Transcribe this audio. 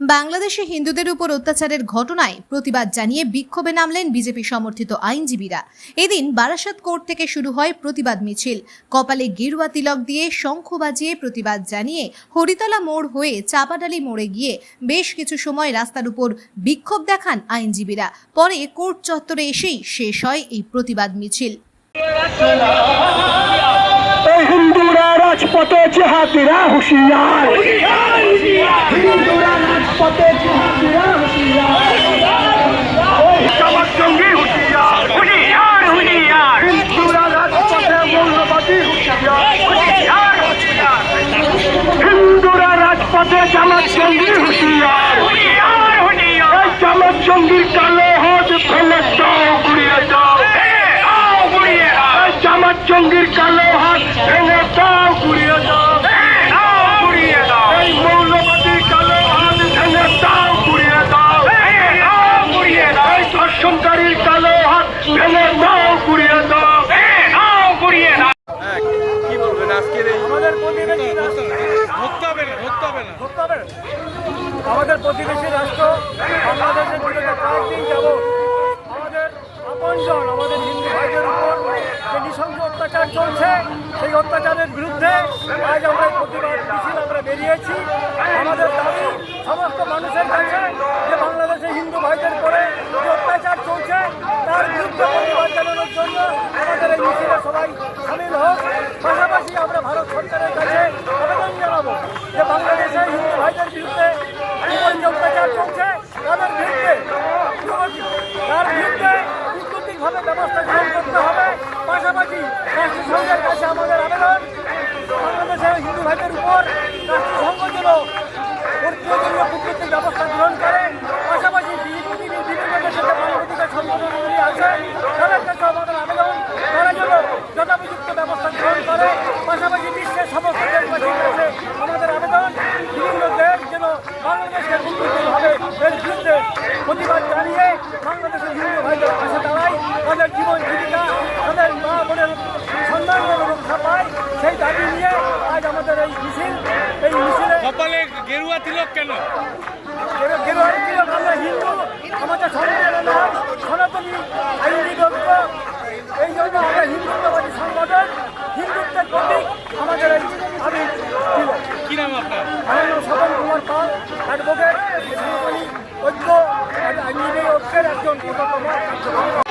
বাংলাদেশে হিন্দুদের উপর অত্যাচারের ঘটনায় প্রতিবাদ জানিয়ে বিক্ষোভে নামলেন বিজেপি সমর্থিত আইনজীবীরা। এদিন বারাসাত কোর্ট থেকে শুরু হয় প্রতিবাদ মিছিল। কপালে গেরুয়া তিলক দিয়ে শঙ্খ বাজিয়ে প্রতিবাদ জানিয়ে হরিতলা মোড় হয়ে চাপাডালি মোড়ে গিয়ে বেশ কিছু সময় রাস্তার উপর বিক্ষোভ দেখান আইনজীবীরা। পরে কোর্ট চত্বরে এসেই শেষ হয় এই প্রতিবাদ মিছিল। হিন্দুরা রাজপথে জেহাদিরা হুশিয়ার। রাজপথে জেহাদিরা হুশিয়ার জঙ্গি হুশিয়ার হুশিয়ার হুশিয়ার। হিন্দুরা রাজপথে মৌলবাদী হুশিয়ার। হুশিয়ার হুশিয়ার। হিন্দুরা রাজপথে জামাত জঙ্গি হুশিয়ার। হুশিয়ার হুশিয়ার। জামাত জঙ্গির কালো হাত ফেলে দাও গুড়িয়ে এই জামাত কালো কি বলবেন আজকের এই আমাদের প্রতিবেশী? আমাদের প্রতিবেশী রাষ্ট্র, বাংলাদেশের বিরুদ্ধে কয়েকদিন যাব আমাদের আপনজন, আমাদের হিন্দু ভাইদের উপর যে নৃশংস অত্যাচার চলছে, সেই অত্যাচারের বিরুদ্ধে আজ আমরা প্রতিবাদ মিছিল আমরা বেরিয়েছি আমাদের দাবি, সমস্ত মানুষের কাছে যে বাংলাদেশে হিন্দু ভাইদের উপরে যে অত্যাচার তার বিরুদ্ধে প্রতিবাদ জন্য আমাদের এই মিছিলে ভারত সরকারের কাছে হিন্দু ভাইদের বিরুদ্ধে চলছে। তাদের বিরুদ্ধে তার বিরুদ্ধে কূটনৈতিকভাবে ব্যবস্থা গ্রহণ করতে হবে পাশাপাশি রাষ্ট্রসংঘের কাছে আমাদের আবেদন বাংলাদেশের হিন্দু ভাইদের উপর রাষ্ট্রসংঘ যেন প্রয়োজনীয় কূটনৈতিক ব্যবস্থা গ্রহণ করে পাশাপাশি পৃথিবীর বিভিন্ন দেশে যে মানবাধিকার সংগঠনগুলি আছে তাদের কাছে আমাদের আবেদন তারা যেন যথাপযুক্ত ব্যবস্থা করে পাশাপাশি বিশ্বের সমস্ত দেশবাসীর কাছে আমাদের আবেদন বিভিন্ন দেশ যেন বাংলাদেশকে কূটনৈতিকভাবে এর বিরুদ্ধে প্রতিবাদ জানিয়ে বাংলাদেশের হিন্দু ভাইদের পাশে দাঁড়ায় তাদের জীবন জীবিকা তাদের মা বোনের সম্মান যেন রক্ষা পায় সেই দাবি নিয়ে আজ আমাদের এই মিছিল এই মিছিলে কপালে গেরুয়া তিলক কেন? গেরু- গেরুয়ার তিলক আমরা হিন্দু আমাদের সনাতনী আইনজীবী ঐক্য এই জন্য আমরা হিন্দুত্ববাদী সংগঠন হিন্দুত্বের প্রতীক আমাদের এই আমি তিলক কি নাম আপনার আমার নাম স্বপন কুমার পাল অ্যাডভোকেট ঐক্য আইনজীবী ঐক্যের একজন অন্যতম